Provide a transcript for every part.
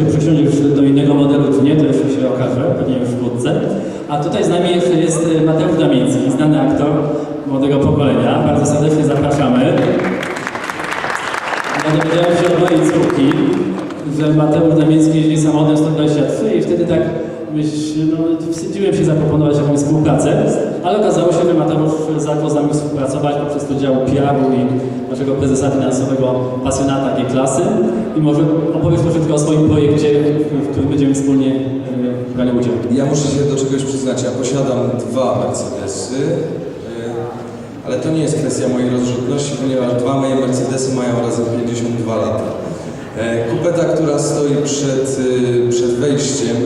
się przesiądziesz do innego modelu, czy nie, to jeszcze się okaże, pewnie już wkrótce. A tutaj z nami jeszcze jest e, Mateusz Damiński, znany aktor młodego pokolenia. Bardzo serdecznie zapraszamy. Ja dowiedziałem się od mojej córki, że Mateusz Damiński jeździ samochodem 123 i wtedy tak myśl, no, wstydziłem się zaproponować jakąś współpracę, ale okazało się, że Mateusz zaczął z nami współpracować poprzez to działu PR-u i naszego prezesa finansowego, pasjonata takiej klasy. I może opowiesz troszeczkę o swoim projekcie, w którym będziemy wspólnie e, brali udział. Ja muszę się do czegoś przyznać. Ja posiadam dwa Mercedesy, y, ale to nie jest kwestia mojej rozrzutności, ponieważ dwa moje Mercedesy mają razem 52 lata. E, Kupeta, która stoi przed, y, przed wejściem,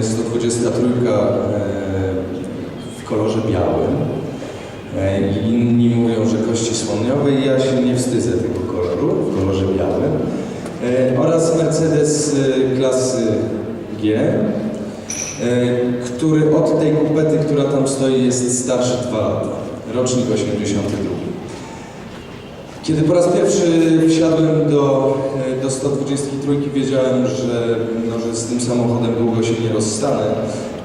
y, 123 e, w kolorze białym. E, inni mówią, że kości słoniowe i ja się nie wstydzę tego koloru, w kolorze białym. Oraz Mercedes y, klasy G, który od tej kupety, która tam stoi, jest starszy 2 lata. Rocznik 82. Kiedy po raz pierwszy wsiadłem do, e, do 123, wiedziałem, że, no, że z tym samochodem długo się nie rozstanę.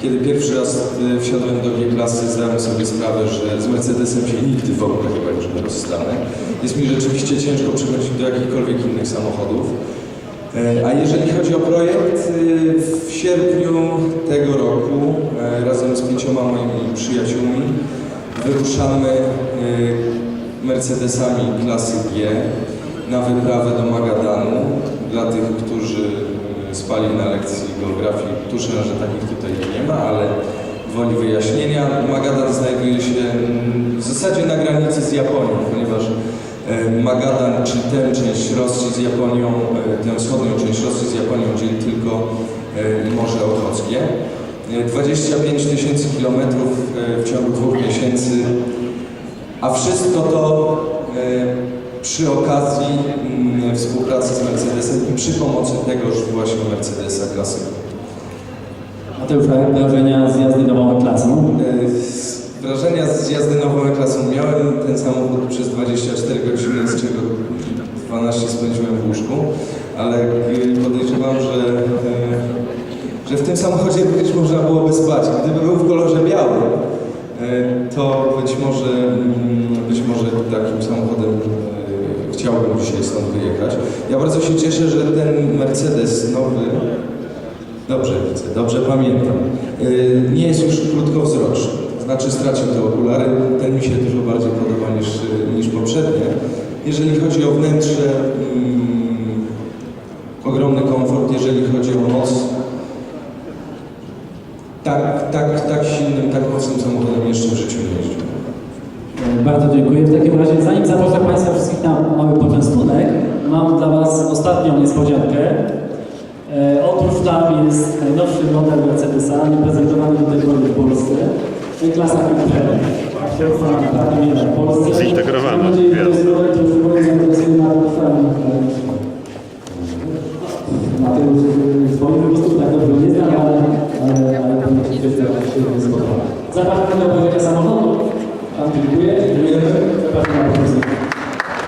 Kiedy pierwszy raz e, wsiadłem do G-klasy, zdałem sobie sprawę, że z Mercedesem się nigdy w ogóle chyba już nie rozstanę. Jest mi rzeczywiście ciężko przechodzić do jakichkolwiek innych samochodów. E, A jeżeli chodzi o projekt, w sierpniu tego roku razem z pięcioma moimi przyjaciółmi wyruszamy Mercedesami klasy G na wyprawę do Magadanu. Dla tych, którzy e, spali na lekcji geografii, tuszę, że takich tutaj nie ma, ale woli wyjaśnienia. Magadan znajduje się mm, w zasadzie na granicy z Japonią, ponieważ e, Magadan, czy tę część Rosji z Japonią, e, tę wschodnią część Rosji z Japonią dzieli tylko Morze Ochockie. E, 25 tysięcy kilometrów w ciągu dwóch miesięcy, a wszystko to e, przy okazji mm, współpracy z Mercedesem i przy pomocy tegoż właśnie Mercedesa klasy. A wrażenia z jazdy nową klasą? E, Wrażenia z jazdy nową klasą miałem ten samochód przez 24 godziny, z czego 12 spędziłem w łóżku, ale e, podejrzewam, że, e, że w tym samochodzie również można byłoby spać. Gdyby był w kolorze białym, e, to być może, mm, być może takim samochodem e, chciałbym dzisiaj stąd wyjechać. Ja bardzo się cieszę, że ten Mercedes nowy, Dobrze widzę, dobrze pamiętam. Yy, Nie jest już krótkowzroczny, znaczy stracił te okulary. Ten mi się dużo bardziej podoba niż, niż poprzednie. Jeżeli chodzi o wnętrze, mm, ogromny komfort. Jeżeli chodzi o moc, tak, tak, mocnym samochodem jeszcze w życiu nie jeździłem. E, Bardzo dziękuję. W takim razie, zanim zaproszę Państwa wszystkich na mały poczęstunek, mam dla Was ostatnią niespodziankę. E, otóż tam jest najnowszy model Mercedesa, nieprezentowany do tej pory w Polsce. Nie w który bardzo zainteresuje na. Mateusz e, swoich gustów tak dobrze nie znam, ale, ale, ale pewnie się się spodoba. Zapraszam do obejrzenia samochodu. Pan dziękuję. Dziękujemy. Zapraszam na początek.